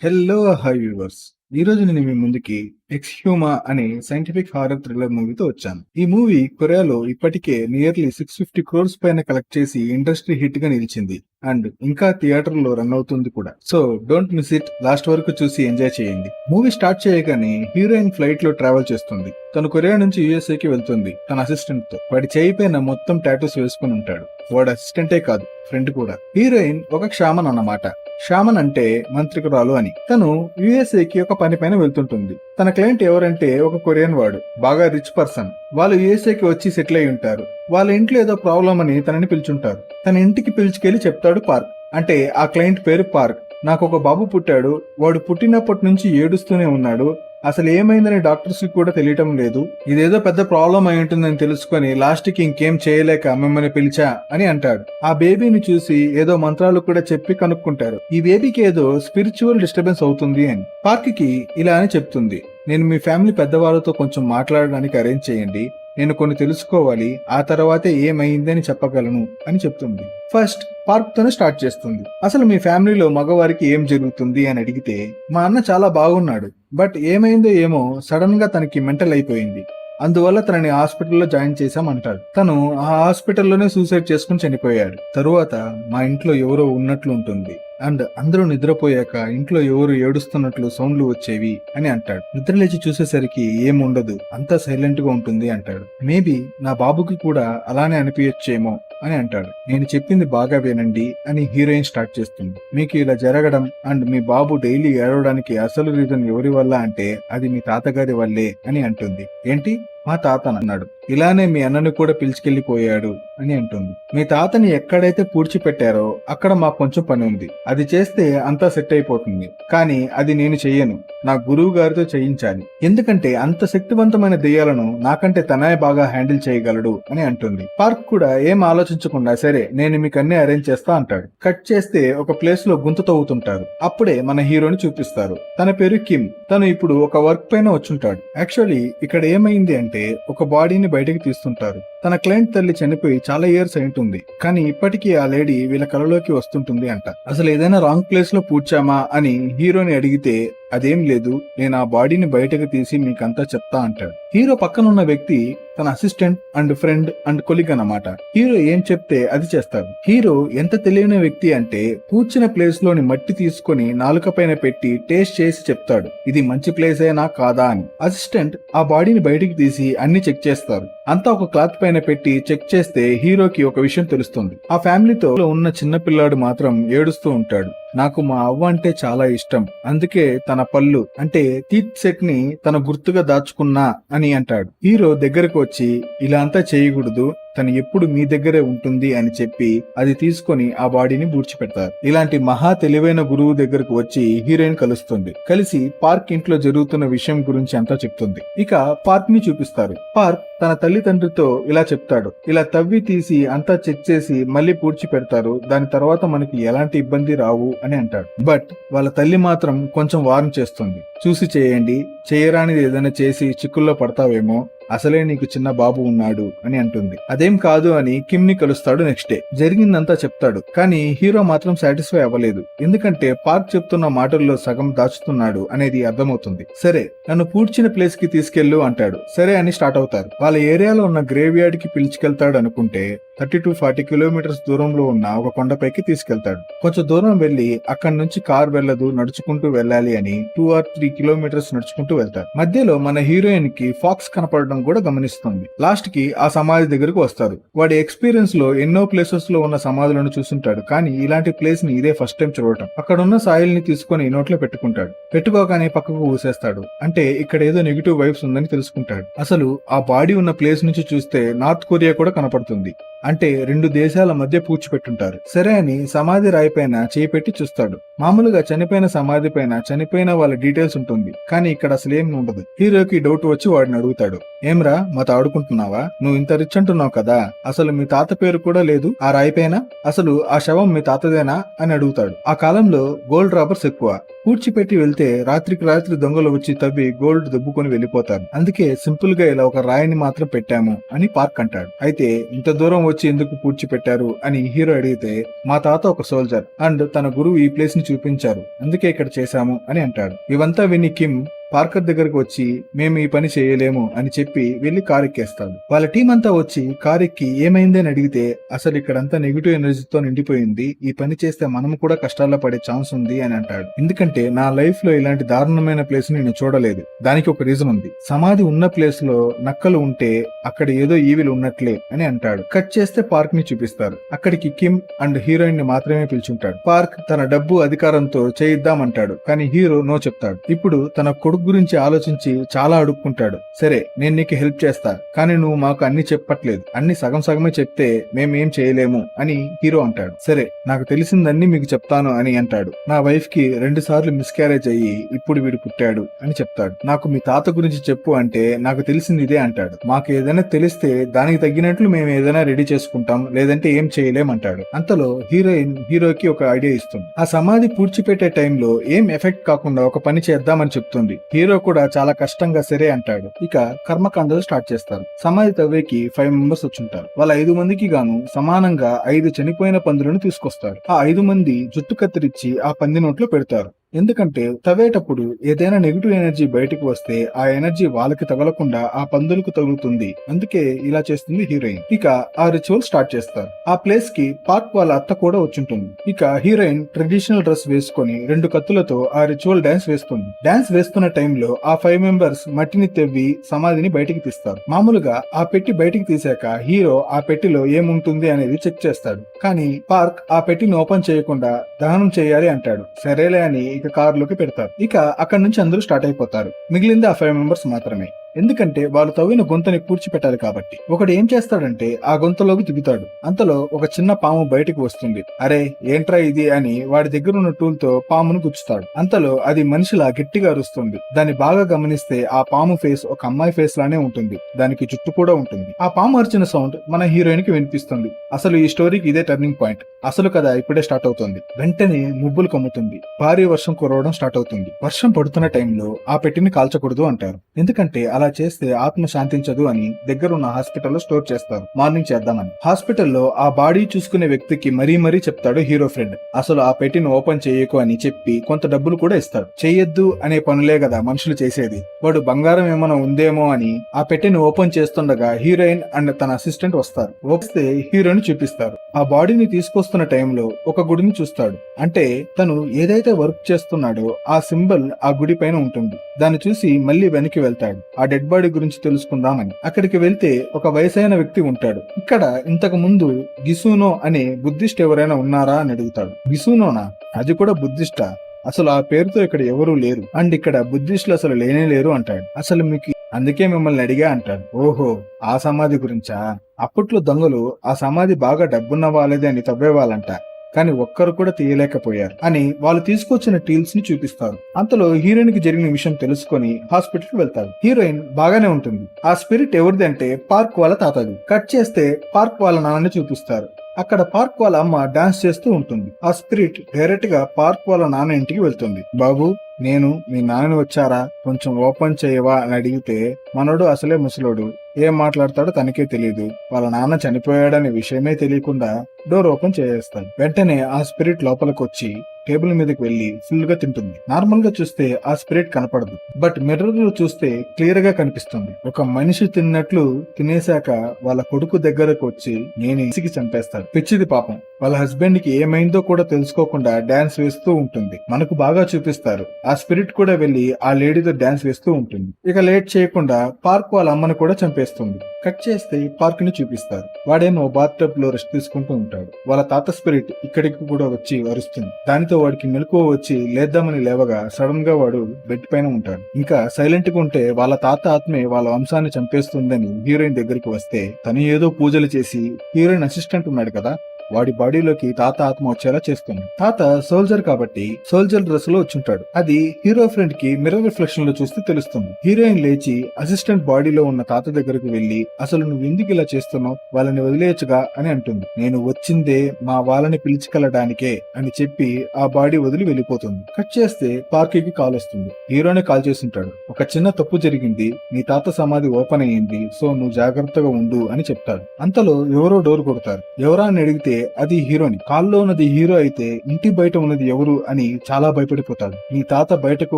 Hello, hi viewers. ఈ రోజు నేను మీ ముందుకి ఎక్స్హ్యూమా అనే సైంటిఫిక్ హారర్ థ్రిల్లర్ మూవీతో వచ్చాను. ఈ మూవీ కొరియాలో ఇప్పటికే నియర్లీ సిక్స్ ఫిఫ్టీ క్రోర్స్ పైన కలెక్ట్ చేసి ఇండస్ట్రీ హిట్గా నిలిచింది. అండ్ ఇంకా థియేటర్లో రన్ అవుతుంది కూడా. So don't miss it. Last వరకు చూసి ఎంజాయ్ చేయండి. మూవీ స్టార్ట్ చేయగానే హీరోయిన్ ఫ్లైట్లో ట్రావెల్ చేస్తుంది. తను కొరియా నుంచి యుఎస్ఏ కి వెళ్తుంది. తన అసిస్టెంట్తో వాడి చేయి పైన మొత్తం టాటూస్ వేసుకుని ఉంటాడు. వాడు అసిస్టెంటే కాదు ఫ్రెండ్ కూడా. హీరోయిన్ ఒక క్షామన్ అన్నమాట. షామన్ అంటే మంత్రికురాలు అని. తను యుఎస్ఏకి ఒక పని పైన వెళ్తుంటుంది. తన క్లయింట్ ఎవరంటే ఒక కొరియన్ వాడు బాగా రిచ్ పర్సన్ వాళ్ళు యుఎస్ఏ కి వచ్చి సెటిల్ అయి ఉంటారు. వాళ్ళ ఇంట్లో ఏదో ప్రాబ్లం అని తనని పిలుచుంటారు. తన ఇంటికి పిలుచుకెళ్ళి చెప్తాడు పార్క్ అంటే ఆ క్లయింట్ పేరు పార్క్ నాకు ఒక బాబు పుట్టాడు. వాడు పుట్టినప్పటి నుంచి ఏడుస్తూనే ఉన్నాడు. అసలు ఏమైందని డాక్టర్స్కి కూడా తెలియటం లేదు. ఇదేదో పెద్ద ప్రాబ్లం అయి ఉంటుందని తెలుసుకొని లాస్ట్కి ఇంకేం చేయలేక మిమ్మల్ని పిలిచా అని అంటాడు. ఆ బేబీని చూసి ఏదో మంత్రాలు కూడా చెప్పి కనుక్కుంటారు. ఈ బేబీకి ఏదో స్పిరిచువల్ డిస్టర్బెన్స్ అవుతుంది అని పార్క్కి ఇలా అని చెప్తుంది. నేను మీ ఫ్యామిలీ పెద్దవాళ్ళతో కొంచెం మాట్లాడడానికి అరేంజ్ చేయండి. నేను కొన్ని తెలుసుకోవాలి. ఆ తర్వాతే ఏమైందని చెప్పగలను అని చెప్తుంది. ఫస్ట్ పార్క్ తోనే స్టార్ట్ చేస్తుంది. అసలు మీ ఫ్యామిలీలో మగవారికి ఏం జరుగుతుంది అని అడిగితే మా అన్న చాలా బాగున్నాడు. బట్ ఏమైందో ఏమో సడన్గా తనకి మెంటల్ అయిపోయింది. అందువల్ల తనని హాస్పిటల్లో జాయిన్ చేశామంటాడు తను ఆ హాస్పిటల్లోనే సూసైడ్ చేసుకుని చనిపోయాడు. తరువాత మా ఇంట్లో ఎవరో ఉన్నట్లు ఉంటుంది. అండ్ అందరూ నిద్రపోయాక ఇంట్లో ఎవరు ఏడుస్తున్నట్లు సౌండ్లు వచ్చేవి అని అంటాడు. నిద్ర లేచి చూసేసరికి ఏముండదు అంతా సైలెంట్గా ఉంటుంది అంటాడు. మేబీ నా బాబుకి కూడా అలానే అనిపించచ్చేమో అని అంటాడు. నేను చెప్పింది బాగా వినండి అని హీరోయిన్ స్టార్ట్ చేస్తుంది. మీకు ఇలా జరగడం అండ్ మీ బాబు డైలీ ఏడవడానికి అసలు రీజన్ ఎవరి వల్ల అంటే అది మీ తాతగారి వల్లే అని అంటుంది. ఏంటి? మా తాత అన్నాడు. ఇలానే మీ అన్నని కూడా పిలిచికెళ్ళిపోయాడు అని అంటుంది. మీ తాతని ఎక్కడైతే పూడ్చిపెట్టారో అక్కడ మాకు కొంచెం పని ఉంది. అది చేస్తే అంతా సెట్ అయిపోతుంది. కానీ అది నేను చెయ్యను. నా గురువు గారితో చేయించాలి. ఎందుకంటే అంత శక్తివంతమైన దెయ్యాలను నాకంటే తనే బాగా హ్యాండిల్ చేయగలడు అని అంటుంది. పార్క్ కూడా ఏం ఆలోచించకుండా సరే నేను మీకు అన్ని అరేంజ్ చేస్తా అంటాడు. కట్ చేస్తే ఒక ప్లేస్లో గుంత తవ్వుతుంటారు. అప్పుడే మన హీరోని చూపిస్తారు. తన పేరు కిమ్. తను ఇప్పుడు ఒక వర్క్ పైన వచ్చుంటాడు. యాక్చువల్లీ ఇక్కడ ఏమైంది అంటే ఒక బాడీని బయటకు తీస్తుంటారు. తన క్లయింట్ తల్లి చనిపోయి చాలా ఇయర్స్ అయింటుంది. కానీ ఇప్పటికీ ఆ లేడీ వీళ్ళ కలలోకి వస్తుంటుంది అంట. అసలు ఏదైనా రాంగ్ ప్లేస్లో పూడ్చామా అని హీరోని అడిగితే అదేం లేదు నేను ఆ బాడీని బయటకు తీసి మీకంతా చెప్తా అంటాడు. హీరో పక్కన ఉన్న వ్యక్తి తన assistant and friend and colleague అన్నమాట. హీరో ఏం చెప్తే అది చేస్తాడు. హీరో ఎంత తెలియని వ్యక్తి అంటే కూర్చున్న ప్లేస్లోని మట్టి తీసుకొని నాలుక పైన పెట్టి టేస్ట్ చేసి చెప్తాడు. ఇది మంచి ప్లేస్ అయినా కాదా అని. అసిస్టెంట్ ఆ బాడీని బయటికి తీసి అన్ని చెక్ చేస్తారు. అంతా ఒక క్లాత్ పైన పెట్టి చెక్ చేస్తే హీరోకి ఒక విషయం తెలుస్తుంది. ఆ ఫ్యామిలీతో ఉన్న చిన్న పిల్లాడు మాత్రం ఏడుస్తూ ఉంటాడు. నాకు మా అవ్వ అంటే చాలా ఇష్టం. అందుకే తన పళ్ళు అంటే టీత్ సెట్ని తన గుర్తుగా దాచుకున్నా అని అంటాడు. హీరో దగ్గరకు వచ్చి ఇలా అంతా చేయకూడదు. తను ఎప్పుడు మీ దగ్గరే ఉంటుంది అని చెప్పి అది తీసుకొని ఆ బాడీని బూడ్చిపెడతారు. ఇలాంటి మహా తెలివైన గురువు దగ్గరకు వచ్చి హీరోయిన్ కలుస్తుంది. కలిసి పార్క్ ఇంట్లో జరుగుతున్న విషయం గురించి అంతా చెప్తుంది. ఇక పార్క్ని చూపిస్తారు. పార్క్ తన తల్లిదండ్రితో ఇలా చెప్తాడు. ఇలా తవ్వి తీసి అంతా చెక్ చేసి మళ్ళీ పూడ్చి పెడతారు దాని తర్వాత మనకి ఎలాంటి ఇబ్బంది రావు అని అంటాడు. బట్ వాళ్ళ తల్లి మాత్రం కొంచెం వారం చేస్తుంది. చూసి చేయండి. చేయరానిది ఏదైనా చేసి చిక్కుల్లో పడతావేమో అసలే నీకు చిన్న బాబు ఉన్నాడు అని అంటుంది. అదేం కాదు అని కిమ్ని కలుస్తాడు నెక్స్ట్ డే జరిగిందంతా చెప్తాడు. కానీ హీరో మాత్రం సాటిస్ఫై అవ్వలేదు. ఎందుకంటే పార్క్ చెప్తున్న మాటల్లో సగం దాచుతున్నాడు అనేది అర్థమవుతుంది. సరే నన్ను పూడ్చిన ప్లేస్కి తీసుకెళ్ళు అంటాడు. సరే అని స్టార్ట్ అవుతారు. వాళ్ళ ఏరియాలో ఉన్న గ్రేవ్ యార్డ్కి పిలుచుకెళ్తాడు అనుకుంటే థర్టీ టు ఫార్టీ కిలోమీటర్స్ దూరంలో ఉన్న ఒక కొండపైకి తీసుకెళ్తాడు. కొంచెం దూరం వెళ్ళి అక్కడి నుంచి కార్ వెళ్ళదు నడుచుకుంటూ వెళ్ళాలి అని టూ ఆర్ త్రీ కిలోమీటర్స్ నడుచుకుంటూ వెళ్తారు మధ్యలో మన హీరోయిన్కి ఫాక్స్ కనపడడం కూడా గమనిస్తుంది. లాస్ట్కి ఆ సమాధి దగ్గరకు వస్తారు. వాడి ఎక్స్పీరియన్స్లో ఎన్నో ప్లేసెస్లో ఉన్న సమాధులను చూస్తుంటాడు కానీ ఇలాంటి ప్లేస్ని ఇదే ఫస్ట్ టైం చూడటం. అక్కడ ఉన్న సాయిల్ని తీసుకొని నోట్లో పెట్టుకుంటాడు. పెట్టుకోగానే పక్కకు ఊసేస్తాడు. అంటే ఇక్కడ ఏదో నెగిటివ్ వైబ్స్ ఉందని తెలుసుకుంటాడు. అసలు ఆ బాడీ ఉన్న ప్లేస్ నుంచి చూస్తే నార్త్ కొరియా కూడా కనపడుతుంది. అంటే రెండు దేశాల మధ్య పూడ్చిపెట్టుంటారు. సరే అని సమాధి రాయి పైన చేయి పెట్టి చూస్తాడు. మామూలుగా చనిపోయిన సమాధి పైన చనిపోయిన వాళ్ళ డీటెయిల్స్ ఉంటుంది. కానీ ఇక్కడ అసలు ఏమి ఉండదు. హీరోకి డౌట్ వచ్చి వాడిని అడుగుతాడు. ఏమ్రా మాతో ఆడుకుంటున్నావా? నువ్వు ఇంత రిచ్ అంటున్నావు కదా. అసలు మీ తాత పేరు కూడా లేదు. ఆ రాయి పైన అసలు ఆ శవం మీ తాతదేనా? అని అడుగుతాడు. ఆ కాలంలో గోల్డ్ రాబర్స్ ఎక్కువ. పూడ్చిపెట్టి వెళ్తే రాత్రికి రాత్రి దొంగలు వచ్చి తవ్వి గోల్డ్ దుబ్బుకొని వెళ్ళిపోతారు. అందుకే సింపుల్గా ఇలా ఒక రాయిని మాత్రం పెట్టాము అని పార్క్ అంటాడు. అయితే ఇంత దూరం వచ్చి ఎందుకు పూడ్చి పెట్టారు అని హీరో అడిగితే మా తాత ఒక సోల్జర్ అండ్ తన గురువు ఈ ప్లేస్ని చూపించారు అందుకే ఇక్కడ చేశాము అని అంటాడు. ఇవంతా విని కిమ్ పార్కర్ దగ్గరకు వచ్చి మేము ఈ పని చేయలేము అని చెప్పి వెళ్ళి కారెక్కేస్తాడు. వాళ్ళ టీం అంతా వచ్చి కారెక్కి ఎక్కి ఏమైంది అని అడిగితే అసలు ఇక్కడంతా నెగిటివ్ ఎనర్జీతో నిండిపోయింది. ఈ పని చేస్తే మనం కూడా కష్టాల్లో పడే ఛాన్స్ ఉంది అని అంటాడు. ఎందుకంటే నా లైఫ్లో ఇలాంటి దారుణమైన ప్లేస్ నేను చూడలేదు. దానికి ఒక రీజన్ ఉంది. సమాధి ఉన్న ప్లేస్లో నక్కలు ఉంటే అక్కడ ఏదో ఈవిలు ఉన్నట్లే అని అంటాడు. కట్ చేస్తే పార్క్ని చూపిస్తారు. అక్కడికి కిమ్ అండ్ హీరోయిన్ని మాత్రమే పిలుచుంటాడు. పార్క్ తన డబ్బు అధికారంతో చేయిద్దామంటాడు. కానీ హీరో నో చెప్తాడు. ఇప్పుడు తన కొడుకు గురించి ఆలోచించి చాలా అడుక్కుంటాడు. సరే నేను నీకు హెల్ప్ చేస్తా కానీ నువ్వు మాకు అన్ని చెప్పట్లేదు. అన్ని సగం సగమే చెప్తే మేమేం చేయలేము అని హీరో అంటాడు. సరే నాకు తెలిసిందన్నీ మీకు చెప్తాను అని అంటాడు. నా వైఫ్కి రెండు సార్లు మిస్క్యారేజ్ అయ్యి ఇప్పుడు వీడు పుట్టాడు అని చెప్తాడు. నాకు మీ తాత గురించి చెప్పు అంటే నాకు తెలిసింది ఇదే అంటాడు. మాకు ఏదైనా తెలిస్తే దానికి తగ్గినట్లు మేము ఏదైనా రెడీ చేసుకుంటాం లేదంటే ఏం చేయలేమంటాడు అంతలో హీరోయిన్ హీరోకి ఒక ఐడియా ఇస్తుంది. ఆ సమాధి పూడ్చిపెట్టే టైంలో ఏం ఎఫెక్ట్ కాకుండా ఒక పని చేద్దామని చెప్తుంది. హీరో కూడా చాలా కష్టంగా సరే అంటాడు. ఇక కర్మకాండలు స్టార్ట్ చేస్తారు. సమాధి తవ్వేకి ఫైవ్ మెంబర్స్ వచ్చుంటారు. వాళ్ళ ఐదు మందికి గాను సమానంగా ఐదు చనిపోయిన పందులను తీసుకొస్తారు. ఆ ఐదు మంది జుట్టు కత్తిరించి ఆ పంది నోట్లో పెడతారు. ఎందుకంటే తవ్వేటప్పుడు ఏదైనా నెగిటివ్ ఎనర్జీ బయటకు వస్తే ఆ ఎనర్జీ వాళ్ళకి తగలకుండా ఆ పందులకు తగులుతుంది. అందుకే ఇలా చేస్తుంది హీరోయిన్. ఇక ఆ రిచువల్ స్టార్ట్ చేస్తారు. ఆ ప్లేస్కి పార్క్ వాళ్ళ అత్త కూడా వచ్చుంటుంది. ఇక హీరోయిన్ ట్రెడిషనల్ డ్రెస్ వేసుకొని రెండు కత్తులతో ఆ రిచువల్ డాన్స్ వేస్తుంది. డాన్స్ వేస్తున్న టైంలో ఆ ఫైవ్ మెంబర్స్ మట్టిని తెవ్వి సమాధిని బయటికి తీస్తారు. మామూలుగా ఆ పెట్టి బయటికి తీసాక హీరో ఆ పెట్టిలో ఏముంటుంది అనేది చెక్ చేస్తాడు. కానీ పార్క్ ఆ పెట్టిని ఓపెన్ చేయకుండా దహనం చేయాలి అంటాడు. సరేలే అని ఇక కారులోకి పెడతారు. ఇక అక్కడ నుంచి అందరూ స్టార్ట్ అయిపోతారు. మిగిలింది ఆ ఫైవ్ మెంబర్స్ మాత్రమే. ఎందుకంటే వాళ్ళు తవ్విన గొంతని పూడ్చిపెట్టాలి కాబట్టి. ఒకడు ఏం చేస్తాడంటే ఆ గొంతలోకి దిగుతాడు. అంతలో ఒక చిన్న పాము బయటకు వస్తుంది. అరే ఏంట్రా ఇది అని వాడి దగ్గర ఉన్న టూల్తో పామును గుచ్చుతాడు. అంతలో అది మనిషిలా గట్టిగా అరుస్తుంది. దాన్ని బాగా గమనిస్తే ఆ పాము ఫేస్ ఒక అమ్మాయి ఫేస్ లానే ఉంటుంది. దానికి జుట్టు కూడా ఉంటుంది. ఆ పాము అరిచిన సౌండ్ మన హీరోయిన్కి వినిపిస్తుంది. అసలు ఈ స్టోరీకి ఇదే టర్నింగ్ పాయింట్. అసలు కథ ఇప్పుడే స్టార్ట్ అవుతుంది. వెంటనే ముబ్బులు కమ్ముతుంది. భారీ వర్షం కురవడం స్టార్ట్ అవుతుంది. వర్షం పడుతున్న టైంలో ఆ పెట్టిని కాల్చకూడదు అంటారు. ఎందుకంటే అలా చేస్తే ఆత్మ శాంతించదు అని దగ్గరున్న హాస్పిటల్లో స్టోర్ చేస్తారు. మార్నింగ్ చేద్దామని. హాస్పిటల్లో ఆ బాడీ చూసుకునే వ్యక్తికి మరీ మరీ చెప్తాడు హీరో ఫ్రెండ్. అసలు ఆ పెట్టిని ఓపెన్ చేయకు అని చెప్పి కొంత డబ్బులు కూడా ఇస్తాడు చెయ్యొద్దు అనే పనులే కదా మనుషులు చేసేది. వాడు బంగారం ఏమైనా ఉందేమో అని ఆ పెట్టెని ఓపెన్ చేస్తుండగా హీరోయిన్ అండ్ తన అసిస్టెంట్ వస్తారు. వస్తే హీరోని చూపిస్తారు. ఆ బాడీని తీసుకొస్తున్న టైంలో ఒక గుడిని చూస్తాడు. అంటే తను ఏదైతే వర్క్ చేస్తున్నాడో ఆ సింబల్ ఆ గుడి పైన ఉంటుంది. దాన్ని చూసి మళ్ళీ వెనక్కి వెళ్తాడు. ఆ డెడ్ బాడీ గురించి తెలుసుకుందామని. అక్కడికి వెళ్తే ఒక వయసైన వ్యక్తి ఉంటాడు. ఇక్కడ ఇంతకు ముందు గిసూనో అనే బుద్ధిస్ట్ ఎవరైనా ఉన్నారా అని అడుగుతాడు. గిసూనోనా? అది కూడా బుద్ధిస్టా? అసలు ఆ పేరుతో ఇక్కడ ఎవరూ లేరు. అండ్ ఇక్కడ బుద్ధిస్టులు అసలు లేనే లేరు అంటాడు. అసలు మీకు అందుకే మిమ్మల్ని అడిగా అంటాడు. ఓహో ఆ సమాధి గురించా? అప్పట్లో దొంగలు ఆ సమాధి బాగా డబ్బున్న వాళ్ళదే అని తవ్వేవాళ్ళంట. కానీ ఒక్కరు కూడా తీయలేకపోయారు అని వాళ్ళు తీసుకొచ్చిన టీల్స్ని చూపిస్తారు. అంతలో హీరోయిన్కి జరిగిన విషయం తెలుసుకొని హాస్పిటల్కి వెళ్తారు. హీరోయిన్ బాగానే ఉంటుంది. ఆ స్పిరిట్ ఎవరిది అంటే పార్క్ వాళ్ళ తాతది. కట్ చేస్తే పార్క్ వాళ్ళ నాన్నని చూపిస్తారు. అక్కడ పార్క్ వాళ్ళ అమ్మ డాన్స్ చేస్తూ ఉంటుంది. ఆ స్పిరిట్ డైరెక్ట్గా పార్క్ వాళ్ళ నాన్న ఇంటికి వెళ్తుంది. బాబు నేను మీ నాన్నని వచ్చారా? కొంచెం ఓపెన్ చేయవా? అని అడిగితే మనోడు అసలే ముసలోడు. ఏం మాట్లాడతాడో తనకే తెలియదు వాళ్ళ నాన్న చనిపోయాడనే విషయమే తెలియకుండా డోర్ ఓపెన్ చేసేస్తాడు. వెంటనే ఆ స్పిరిట్ లోపలికొచ్చి టేబుల్ మీదకి వెళ్ళి ఫుల్గా తింటుంది. నార్మల్గా చూస్తే ఆ స్పిరిట్ కనపడదు. బట్ మిర్రర్లో చూస్తే క్లియర్గా కనిపిస్తుంది. ఒక మనిషి తిన్నట్లు తినేశాక వాళ్ళ కొడుకు దగ్గరకు వచ్చి నేను ఇసికి చంపేస్తాడు పిచ్చిది పాపం. వాళ్ళ హస్బెండ్కి ఏమైందో కూడా తెలుసుకోకుండా డాన్స్ వేస్తూ ఉంటుంది. మనకు బాగా చూపిస్తారు. ఆ స్పిరిట్ కూడా వెళ్ళి ఆ లేడీతో డాన్స్ వేస్తూ ఉంటుంది. ఇక లేట్ చేయకుండా పార్క్ వాళ్ళ అమ్మని కూడా చంపేస్తుంది. కట్ చేస్తే పార్క్ని చూపిస్తారు. వాడేమో బాత్ టబ్లో రెస్ట్ తీసుకుంటూ ఉంటాడు. వాళ్ళ తాత స్పిరిట్ ఇక్కడికి కూడా వచ్చి అరుస్తుంది. దానితో వాడికి మెలకువ వచ్చి లేద్దామని లేవగా సడన్గా వాడు బెడ్ పైన ఉంటాడు. ఇంకా సైలెంట్గా ఉంటే వాళ్ళ తాత ఆత్మే వాళ్ళ వంశాన్ని చంపేస్తుందని హీరోయిన్ దగ్గరికి వస్తే తను ఏదో పూజలు చేసి హీరోయిన్ అసిస్టెంట్ ఉన్నాడు కదా వాడి బాడీలోకి తాత ఆత్మ వచ్చేలా చేస్తుంది. తాత సోల్జర్ కాబట్టి సోల్జర్ డ్రెస్లో వచ్చుంటాడు. అది హీరో ఫ్రెండ్కి మిర్రర్ రిఫ్లెక్షన్లో చూస్తే తెలుస్తుంది. హీరోయిన్ లేచి అసిస్టెంట్ బాడీలో ఉన్న తాత దగ్గరకు వెళ్ళి అసలు నువ్వు ఎందుకు ఇలా చేస్తున్నావు? వాళ్ళని వదిలేయచ్చుగా? అని అంటుంది. నేను వచ్చిందే మా వాళ్ళని పిలిచికెళ్ళడానికే అని చెప్పి ఆ బాడీ వదిలి వెళ్ళిపోతుంది. కట్ చేస్తే పార్కీకి కాల్ వస్తుంది. హీరోనే కాల్ చేస్తుంటాడు. ఒక చిన్న తప్పు జరిగింది. నీ తాత సమాధి ఓపెన్ అయ్యింది. సో నువ్వు జాగ్రత్తగా ఉండు అని చెప్తాడు. అంతలో ఎవరో డోర్ కొడతారు. ఎవరా అని అడిగితే అది హీరోని. కాల్లో ఉన్నది హీరో అయితే ఇంటి బయట ఉన్నది ఎవరు అని చాలా భయపడిపోతాడు. మీ తాత బయటకు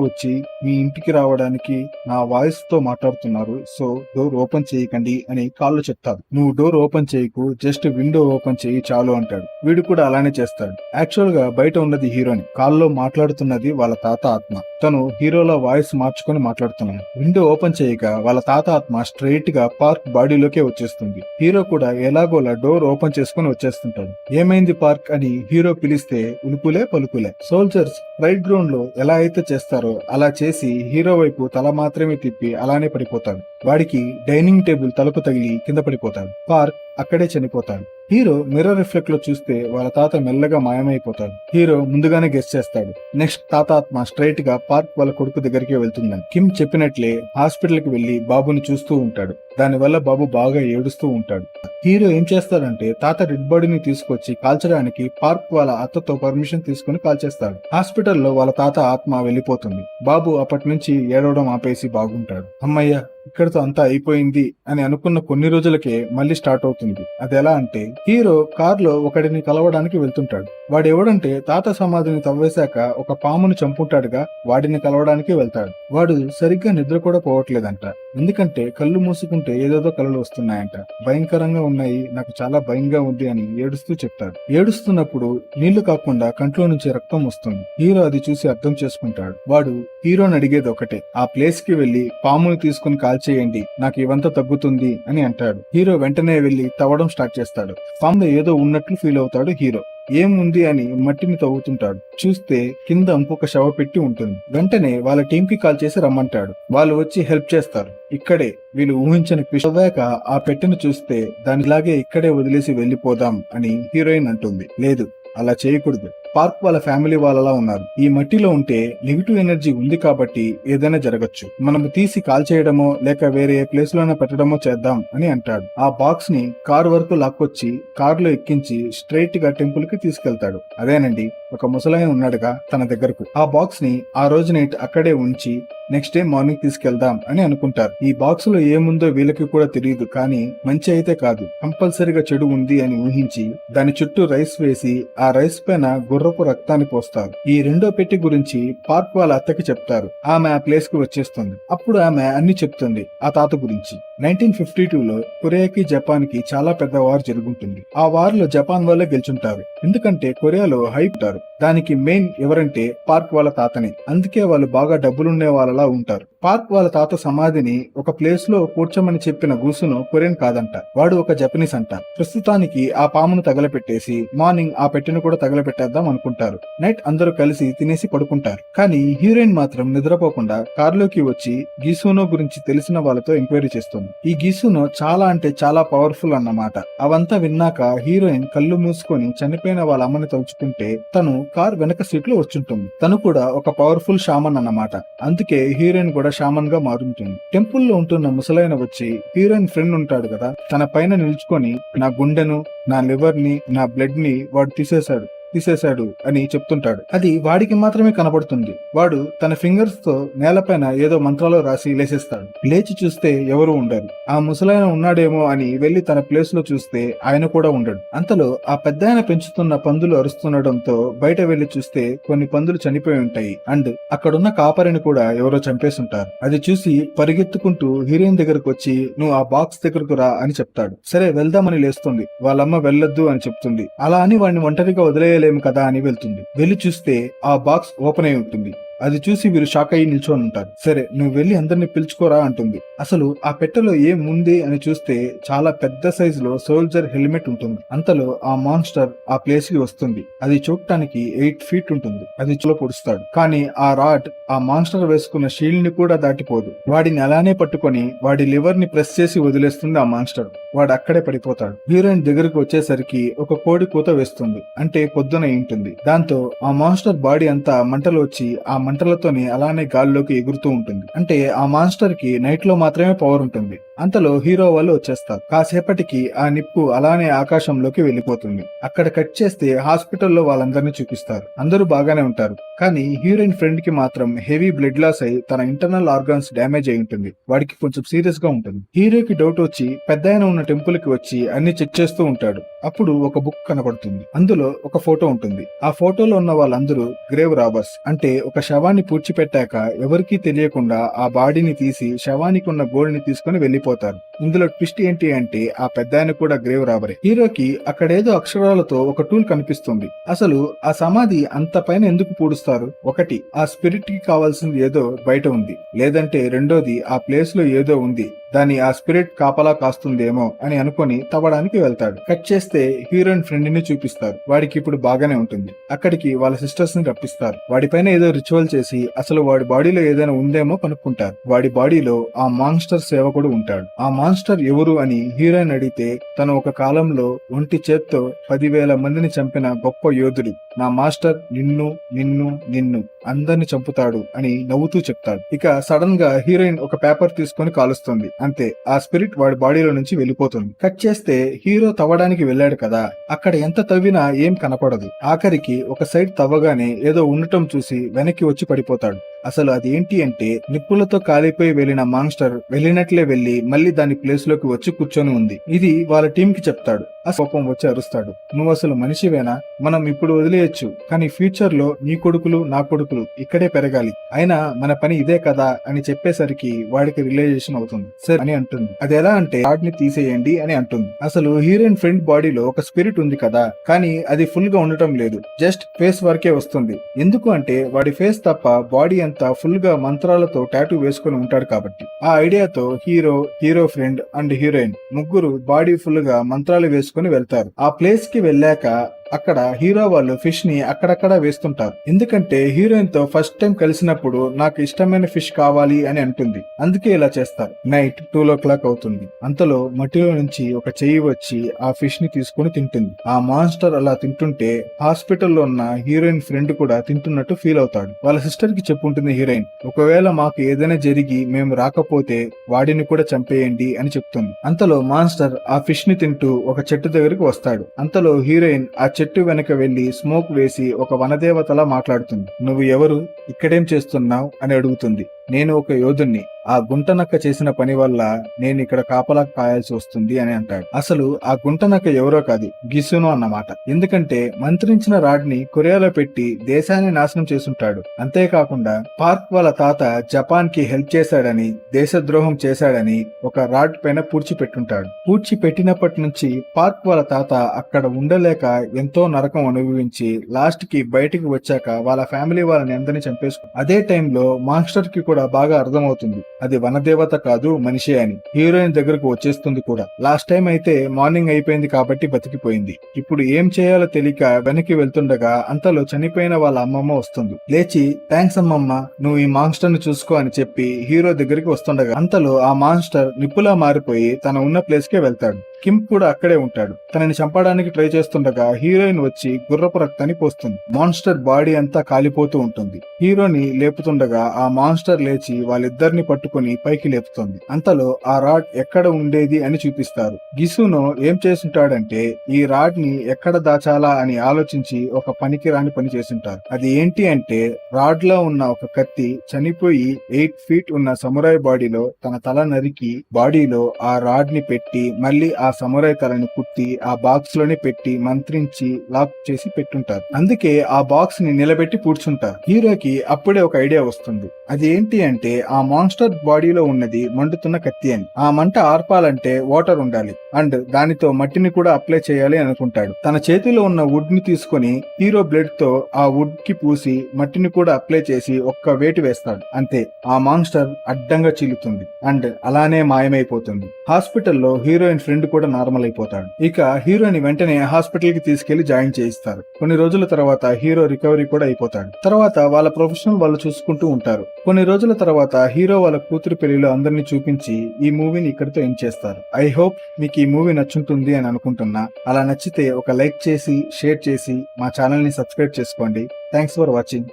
వచ్చి మీ ఇంటికి రావడానికి నా వాయిస్తో మాట్లాడుతున్నారు. సో డోర్ ఓపెన్ చేయకండి అని కాల్లో చెప్తాడు. నువ్వు డోర్ ఓపెన్ చేయకు జస్ట్ విండో ఓపెన్ చేయి చాలు అంటాడు. వీడు కూడా అలానే చేస్తాడు. యాక్చువల్గా బయట ఉన్నది హీరోని. కాల్లో మాట్లాడుతున్నది వాళ్ళ తాత ఆత్మ. తను హీరోల వాయిస్ మార్చుకొని మాట్లాడుతున్నాడు. విండో ఓపెన్ చేయగా వాళ్ళ తాత ఆత్మ స్ట్రైట్గా పార్క్ బాడీలోకే వచ్చేస్తుంది. హీరో కూడా ఎలాగోలా డోర్ ఓపెన్ చేసుకుని వచ్చేస్తుంటాడు. ఏమైంది పార్క్ అని హీరో పిలిస్తే ఉలుకులే పలుకులే. సోల్జర్స్ రైట్ గ్రౌండ్లో ఎలా అయితే చేస్తారో అలా చేసి హీరో వైపు తల మాత్రమే తిప్పి అలానే పడిపోతాడు. వాడికి డైనింగ్ టేబుల్ తలుపు తగిలి కింద పడిపోతాడు. పార్క్ అక్కడే చనిపోతాడు. హీరో మిర్రర్ రిఫ్లెక్ట్లో చూస్తే వాళ్ళ తాత మెల్లగా మాయమైపోతాడు. హీరో ముందుగానే గెస్ట్ చేస్తాడు. నెక్స్ట్ తాత ఆత్మ స్ట్రైట్గా పార్క్ వాళ్ళ కొడుకు దగ్గరికి వెళ్తుందని. కిమ్ చెప్పినట్లే హాస్పిటల్కి వెళ్ళి బాబుని చూస్తూ ఉంటాడు. దానివల్ల బాబు బాగా ఏడుస్తూ ఉంటాడు. హీరో ఏం చేస్తాడంటే తాత డెడ్ బాడీని తీసుకొచ్చి కాల్చడానికి పార్క్ వాళ్ళ అత్తతో పర్మిషన్ తీసుకుని కాల్చేస్తాడు. హాస్పిటల్లో వాళ్ళ తాత ఆత్మ వెళ్ళిపోతుంది. బాబు అప్పటి నుంచి ఏడవడం ఆపేసి బాగుంటాడు. అమ్మయ్య ఇక్కడతో అంతా అయిపోయింది అని అనుకున్న కొన్ని రోజులకే మళ్ళీ స్టార్ట్ అవుతుంది. అది ఎలా అంటే హీరో కార్లో ఒకడిని కలవడానికి వెళ్తుంటాడు. వాడు ఎవడంటే తాత సమాధిని తవ్వేశాక ఒక పామును చంపుంటాడుగా వాడిని కలవడానికి వెళ్తాడు. వాడు సరిగ్గా నిద్ర కూడా పోవట్లేదంట. ఎందుకంటే కళ్ళు మూసుకుంటే ఏదేదో కళ్ళు వస్తున్నాయంట. భయంకరంగా ఉన్నాయి నాకు చాలా భయంగా ఉంది అని ఏడుస్తూ చెప్తాడు. ఏడుస్తున్నప్పుడు నీళ్ళు కాకుండా కంట్లో నుంచి రక్తం వస్తుంది. హీరో అది చూసి అర్థం చేసుకుంటాడు. వాడు హీరోని అడిగేది ఒకటే ఆ ప్లేస్కి వెళ్ళి పాముని తీసుకుని కాల్చేయండి నాకు ఇవంతా తగ్గుతుంది అని అంటాడు. హీరో వెంటనే వెళ్ళి తవ్వడం స్టార్ట్ చేస్తాడు. పాము ఏదో ఉన్నట్లు ఫీల్ అవుతాడు హీరో. ఏముంది అని మట్టిని తవ్వుతుంటాడు. చూస్తే కింద ఇంకొక శవ పెట్టి ఉంటుంది. వెంటనే వాళ్ళ టీం కి కాల్ చేసి రమ్మంటాడు. వాళ్ళు వచ్చి హెల్ప్ చేస్తారు. ఇక్కడే వీళ్ళు ఊహించని పిషవాక ఆ పెట్టెను చూస్తే దానిలాగే ఇక్కడే వదిలేసి వెళ్ళిపోదాం అని హీరోయిన్ అంటుంది. లేదు అలా చేయకూడదు. పార్క్ వాళ్ళ ఫ్యామిలీ వాళ్ళలా ఉన్నారు. ఈ మట్టిలో ఉంటే నెగిటివ్ ఎనర్జీ ఉంది కాబట్టి ఏదైనా జరగచ్చు. మనం తీసి కాల్ చేయడమో లేక వేరే ఏ ప్లేస్లోనే పెట్టడమో చేద్దాం అని అంటాడు. ఆ బాక్స్ని కార్ వరకు లాక్కొచ్చి కార్లో ఎక్కించి స్ట్రైట్గా టెంపుల్కి తీసుకెళ్తాడు. అదేనండి ఒక ముసలాయన ఉన్నాడుగా తన దగ్గరకు. ఆ బాక్స్ని ఆ రోజు నైట్ అక్కడే ఉంచి నెక్స్ట్ డే మార్నింగ్ తీసుకెళ్దాం అని అనుకుంటారు. ఈ బాక్స్లో ఏముందో వీళ్ళకి కూడా తెలియదు కానీ మంచి అయితే కాదు. కంపల్సరీగా చెడు ఉంది అని ఊహించి దాని చుట్టూ రైస్ వేసి ఆ రైస్ పైన గుర్రపు రక్తాన్ని పోస్తారు ఈ రెండో పెట్టి గురించి పార్క్ వాళ్ళ అత్తకి చెప్తారు. ఆమె ఆ ప్లేస్కు వచ్చేస్తుంది. అప్పుడు ఆమె అన్ని చెప్తుంది ఆ తాత గురించి. నైన్టీన్ ఫిఫ్టీ టూ లో కొరియాకి జపాన్కి చాలా పెద్ద వార్ జరుగుతుంది ఆ వార్లో జపాన్ వాళ్ళే గెలుచుంటారు. ఎందుకంటే కొరియాలో హైప్ ఉంటారు. దానికి మెయిన్ ఎవరంటే పార్క్ వాళ్ళ తాతనే. అందుకే వాళ్ళు బాగా డబ్బులుండే వాళ్ళలా ఉంటారు. పార్క్ వాళ్ళ తాత సమాధిని ఒక ప్లేస్లో కూర్చోమని చెప్పిన గూసును కొరియన్ కాదంట. వాడు ఒక జపనీస్ అంట. ప్రస్తుతానికి ఆ పామును తగలపెట్టేసి మార్నింగ్ ఆ పెట్టెను కూడా తగలపెట్టేద్దాం అనుకుంటారు. నైట్ అందరూ కలిసి తినేసి పడుకుంటారు. కానీ హీరోయిన్ మాత్రం నిద్రపోకుండా కారులోకి వచ్చి గీసూనో గురించి తెలిసిన వాళ్ళతో ఎంక్వైరీ చేస్తుంది. ఈ గీసూనో చాలా అంటే చాలా పవర్ఫుల్ అన్నమాట. అవంతా విన్నాక హీరోయిన్ కళ్ళు మూసుకొని చనిపోయిన వాళ్ళ అమ్మని తలుచుకుంటే తను కార్ వెనక సీట్లో వచ్చుంటుంది. తను కూడా ఒక పవర్ఫుల్ షామన్ అన్నమాట. అందుకే హీరోయిన్ కూడా షామన్గా మారుతుంది టెంపుల్లో ఉంటున్న ముసలైన వచ్చి హీరోయిన్ ఫ్రెండ్ ఉంటాడు కదా తన పైన నిల్చుకొని నా గుండెను నా లివర్ని నా బ్లడ్ని వాడు తీసేశాడు. తీసేశాడు అని చెప్తుంటాడు. అది వాడికి మాత్రమే కనబడుతుంది. వాడు తన ఫింగర్స్తో నేలపైన ఏదో మంత్రాలు రాసి లేసేస్తాడు. లేచి చూస్తే ఎవరు ఉండరు. ఆ ముసలాయన ఉన్నాడేమో అని వెళ్ళి తన ప్లేస్లో చూస్తే ఆయన కూడా ఉండడు. అంతలో ఆ పెద్ద పెంచుతున్న పందులు అరుస్తుండటంతో బయట వెళ్ళి చూస్తే కొన్ని పందులు చనిపోయి ఉంటాయి. అండ్ అక్కడున్న కాపరిని కూడా ఎవరో చంపేస్తుంటారు అది చూసి పరిగెత్తుకుంటూ హీరోయిన్ దగ్గరకు వచ్చి నువ్వు ఆ బాక్స్ దగ్గరకు రా అని చెప్తాడు. సరే వెళ్దామని లేస్తుంది. వాళ్ళమ్మ వెళ్ళొద్దు అని చెప్తుంది. అలా అని వాడిని ఒంటరిగా చేయలేము కదా అని వెళ్తుంది. వెళ్ళి చూస్తే ఆ బాక్స్ ఓపెన్ అయి ఉంటుంది. అది చూసి వీరు షాక్ అయ్యి నిల్చొని ఉంటారు. సరే నువ్వు వెళ్ళి అందరిని పిలుచుకోరా అంటుంది. అసలు ఆ పెట్టెలో ఏముంది అని చూస్తే చాలా పెద్ద సైజులో సోల్జర్ హెల్మెట్ ఉంటుంది. అంతలో ఆ మాన్స్టర్ ఆ ప్లేస్కి వస్తుంది. అది చూడటానికి ఎయిట్ ఫీట్ ఉంటుంది. అది చూల పొడుస్తాడు. కానీ ఆ రాడ్ ఆ మాన్స్టర్ వేసుకున్న షీల్డ్ని కూడా దాటిపోదు. వాడిని అలానే పట్టుకొని వాడి లివర్ని ప్రెస్ చేసి వదిలేస్తుంది ఆ మాన్స్టర్. వాడు అక్కడే పడిపోతాడు. హీరోయిన్ దగ్గరకు వచ్చేసరికి ఒక కోడి కూత వేస్తుంది. అంటే పొద్దున అయి ఉంటుంది దాంతో ఆ మాన్స్టర్ బాడీ అంతా మంటలు వచ్చి ఆ మంటలతోని అలానే గాల్లోకి ఎగురుతూ ఉంటుంది. అంటే ఆ మాన్స్టర్కి నైట్లో మాత్రమే పవర్ ఉంటుంది. అంతలో హీరో వాళ్ళు వచ్చేస్తారు. కాసేపటికి ఆ నిప్పు అలానే ఆకాశంలోకి వెళ్ళిపోతుంది. అక్కడ కట్ చేస్తే హాస్పిటల్లో వాళ్ళందరినీ చూపిస్తారు. అందరూ బాగానే ఉంటారు. కానీ హీరోయిన్ ఫ్రెండ్కి మాత్రం హెవీ బ్లడ్ లాస్ అయి తన ఇంటర్నల్ ఆర్గాన్స్ డ్యామేజ్ అయి ఉంటుంది. వాడికి కొంచెం సీరియస్గా ఉంటుంది. హీరోకి డౌట్ వచ్చి పెద్ద ఉన్న టెంపుల్కి వచ్చి అన్ని చెక్ చేస్తూ ఉంటాడు. అప్పుడు ఒక బుక్ కనబడుతుంది. అందులో ఒక ఫోటో ఉంటుంది. ఆ ఫోటోలో ఉన్న వాళ్ళందరూ గ్రేవ్ రాబర్స్. అంటే ఒక శవాన్ని పూడ్చిపెట్టాక ఎవరికీ తెలియకుండా ఆ బాడీని తీసి శవానికి ఉన్న గోల్డ్ని తీసుకుని వెళ్ళిపోతారు. ఇందులో ట్విస్ట్ ఏంటి అంటే ఆ పెద్ద కూడా గ్రేవ్ రాబరే హీరోకి అక్కడేదో అక్షరాలతో ఒక టూల్ కనిపిస్తుంది. అసలు ఆ సమాధి అంత పైన ఎందుకు పూడుస్తారు? ఒకటి ఆ స్పిరిట్కి కావాల్సింది ఏదో బయట ఉంది. లేదంటే రెండోది ఆ ప్లేస్లో ఏదో ఉంది. దాని ఆ స్పిరిట్ కాపలా కాస్తుందేమో అని అనుకొని తవ్వడానికి వెళ్తాడు. కట్ చేస్తే హీరోయిన్ ఫ్రెండ్ని చూపిస్తారు. వాడికి ఇప్పుడు బాగానే ఉంటుంది. అక్కడికి వాళ్ళ సిస్టర్స్ని రప్పిస్తారు. వాడిపైన ఏదో రిచువల్ చేసి అసలు వాడి బాడీలో ఏదైనా ఉందేమో కనుక్కుంటారు. వాడి బాడీలో ఆ మాన్స్టర్ సేవకుడు ఉంటాడు. ఆ మాన్స్టర్ ఎవరు అని హీరోయిన్ అడిగితే తను ఒక కాలంలో ఒంటి చేత్తో పదివేల మందిని చంపిన గొప్ప యోధుడు నా మాస్టర్ నిన్ను నిన్ను నిన్ను. అందరిని చంపుతాడు అని నవ్వుతూ చెప్తాడు. ఇక సడన్గా హీరోయిన్ ఒక పేపర్ తీసుకొని కాలుస్తుంది. అంతే ఆ స్పిరిట్ వాడి బాడీలో నుంచి వెళ్ళిపోతుంది. కట్ చేస్తే హీరో తవ్వడానికి వెళ్ళాడు కదా. అక్కడ ఎంత తవ్వినా ఏం కనపడదు. ఆఖరికి ఒక సైడ్ తవ్వగానే ఏదో ఉండటం చూసి వెనక్కి వచ్చి పడిపోతాడు. అసలు అది ఏంటి అంటే నిప్పులతో కాలిపోయి వెళ్ళిన మాంగ్స్టర్ వెళ్ళినట్లే వెళ్ళి మళ్ళీ దాని ప్లేస్లోకి వచ్చి కూర్చొని ఉంది. ఇది వాళ్ళ టీం కి చెప్తాడు. ఆ కోపం వచ్చి అరుస్తాడు. నువ్వు అసలు మనిషివేనా? మనం ఇప్పుడు వదిలేయచ్చు. కానీ ఫ్యూచర్లో నీ కొడుకులు నా కొడుకు కొడుకులు ఇక్కడే పెరగాలి. అయినా మన పని ఇదే కదా అని చెప్పేసరికి వాడికి రియలైజేషన్ అవుతుంది. సరే అని అంటుంది. అది ఎలా అంటే గాడ్ని తీసేయండి అని అంటుంది. అసలు హీరోయిన్ ఫ్రెండ్ బాడీలో ఒక స్పిరిట్ ఉంది కదా కానీ అది ఫుల్గా ఉండటం లేదు. జస్ట్ ఫేస్ వరకే వస్తుంది. ఎందుకు అంటే వాడి ఫేస్ తప్ప బాడీ అంతా ఫుల్గా మంత్రాలతో టాటూ వేసుకుని ఉంటాడు కాబట్టి. ఆ ఐడియాతో hero hero friend and heroine ముగ్గురు బాడీ ఫుల్గా మంత్రాలు వేసుకుని వెళ్తారు. ఆ ప్లేస్కి వెళ్ళాక అక్కడ హీరో వాళ్ళు ఫిష్ని అక్కడక్కడ వేస్తుంటారు. ఎందుకంటే హీరోయిన్తో ఫస్ట్ టైం కలిసినప్పుడు నాకు ఇష్టమైన ఫిష్ కావాలి అని అంటుంది. అందుకే ఇలా చేస్తారు. నైట్ టూ ఓ క్లాక్ అవుతుంది. అంతలో మట్టిలో నుంచి ఒక చెయ్యి వచ్చి ఆ ఫిష్ని తీసుకుని తింటుంది. ఆ మాన్స్టర్ అలా తింటుంటే హాస్పిటల్లో ఉన్న హీరోయిన్ ఫ్రెండ్ కూడా తింటున్నట్టు ఫీల్ అవుతాడు. వాళ్ళ సిస్టర్కి చెప్పుంటుంది హీరోయిన్ ఒకవేళ మాకు ఏదైనా జరిగి మేము రాకపోతే వాడిని కూడా చంపేయండి అని చెప్తుంది. అంతలో మాన్స్టర్ ఆ ఫిష్ని తింటూ ఒక చెట్టు దగ్గరికి వస్తాడు. అంతలో హీరోయిన్ ఆ చెట్టు వెనక వెళ్ళి స్మోక్ వేసి ఒక వనదేవతలా మాట్లాడుతుంది. నువ్వు ఎవరు? ఇక్కడేం చేస్తున్నావు? అని అడుగుతుంది. నేను ఒక యోధుణ్ణి. ఆ గుంటనక్క చేసిన పని వల్ల నేను ఇక్కడ కాపలా కాయాల్సి వస్తుంది అని అంటాడు. అసలు ఆ గుంటనక్క ఎవరో కాదు గిసును అన్నమాట. ఎందుకంటే మంత్రించిన రాడ్ని కొరియాలో పెట్టి దేశాన్ని నాశనం చేసుంటాడు అంతేకాకుండా పార్క్ వాళ్ళ తాత జపాన్కి హెల్ప్ చేశాడని దేశద్రోహం చేశాడని ఒక రాడ్ పైన పూడ్చి పెట్టుంటాడు పూడ్చి పెట్టినప్పటి నుంచి పార్క్ వాళ్ళ తాత అక్కడ ఉండలేక ఎంతో నరకం అనుభవించి లాస్ట్కి బయటికి వచ్చాక వాళ్ళ ఫ్యామిలీ వాళ్ళని అందరినీ చంపేసుకు అదే టైంలో మాస్టర్కి కూడా బాగా అర్థమవుతుంది. అది వనదేవత కాదు మనిషే అని. హీరోయిన్ దగ్గరకు వచ్చేస్తుంది కూడా. లాస్ట్ టైం అయితే మార్నింగ్ అయిపోయింది కాబట్టి బతికిపోయింది. ఇప్పుడు ఏం చేయాలో తెలియక వెనక్కి వెళ్తుండగా అంతలో చనిపోయిన వాళ్ళ అమ్మమ్మ వస్తుంది. లేచి థ్యాంక్స్ అమ్మమ్మ నువ్వు ఈ మాన్స్టర్ని చూసుకో అని చెప్పి హీరో దగ్గరికి వస్తుండగా అంతలో ఆ మాన్స్టర్ నిప్పులా మారిపోయి తన ఉన్న ప్లేస్ కే వెళ్తాడు. కిమ్ కూడా అక్కడే ఉంటాడు. తనని చంపడానికి ట్రై చేస్తుండగా హీరోయిన్ వచ్చి గుర్రపు రక్తాన్ని పోస్తుంది. మాన్స్టర్ బాడీ అంతా కాలిపోతూ ఉంటుంది. హీరోని లేపుతుండగా ఆ మాన్స్టర్ లేచి వాళ్ళిద్దరిని పట్టుకుని పైకి లేపుతోంది. అంతలో ఆ రాడ్ ఎక్కడ ఉండేది అని చూపిస్తారు. గిసును ఏం చేసుంటాడంటే ఈ రాడ్ని ఎక్కడ దాచాలా అని ఆలోచించి ఒక పనికి రాని పని చేసుంటారు అది ఏంటి అంటే రాడ్లో ఉన్న ఒక కత్తి చనిపోయి ఎయిట్ ఫీట్ ఉన్న సమురాయ్ బాడీలో తన తల నరికి బాడీలో ఆ రాడ్ని పెట్టి మళ్ళీ ఆ సమురాయ్ తలని కుట్టి ఆ బాక్స్లోనే పెట్టి మంత్రించి లాక్ చేసి పెట్టుంటారు. అందుకే ఆ బాక్స్ని నిలబెట్టి కూర్చుంటారు హీరోకి అప్పుడే ఒక ఐడియా వస్తుంది. అది ఏంటి ఏంటి అంటే ఆ మాన్స్టర్ బాడీలో ఉన్నది మండుతున్న కత్తి అని. ఆ మంట ఆర్పాలంటే వాటర్ ఉండాలి. అండ్ దానితో మట్టిని కూడా అప్లై చేయాలి అనుకుంటాడు. తన చేతిలో ఉన్న వుడ్ని తీసుకొని హీరో బ్లేడ్తో ఆ వుడ్కి పూసి మట్టిని కూడా అప్లై చేసి ఒక్క వేటు వేస్తాడు. అంతే. ఆ మాన్స్టర్ అడ్డంగా చీలుతుంది. అండ్ అలానే మాయమైపోతుంది. హాస్పిటల్లో హీరోయిన్ ఫ్రెండ్ కూడా నార్మల్ అయిపోతాడు. ఇక హీరోని వెంటనే హాస్పిటల్కి తీసుకెళ్ళి జాయిన్ చేయిస్తారు. కొన్ని రోజుల తర్వాత హీరో రికవరీ కూడా అయిపోతాడు. తర్వాత వాళ్ళ ప్రొఫెషనల్ వాళ్ళు చూసుకుంటూ ఉంటారు. కొన్ని రోజులు తర్వాత హీరో వాళ్ళ కూతురు పెళ్ళిలో అందరినీ చూపించి ఈ మూవీని ఇక్కడితో ఎండ్ చేస్తారు. ఐ హోప్ మీకు ఈ మూవీ నచ్చుంటుంది అని అనుకుంటున్నా. అలా నచ్చితే ఒక లైక్ చేసి షేర్ చేసి మా ఛానల్ని సబ్స్క్రైబ్ చేసుకోండి. Thanks for watching.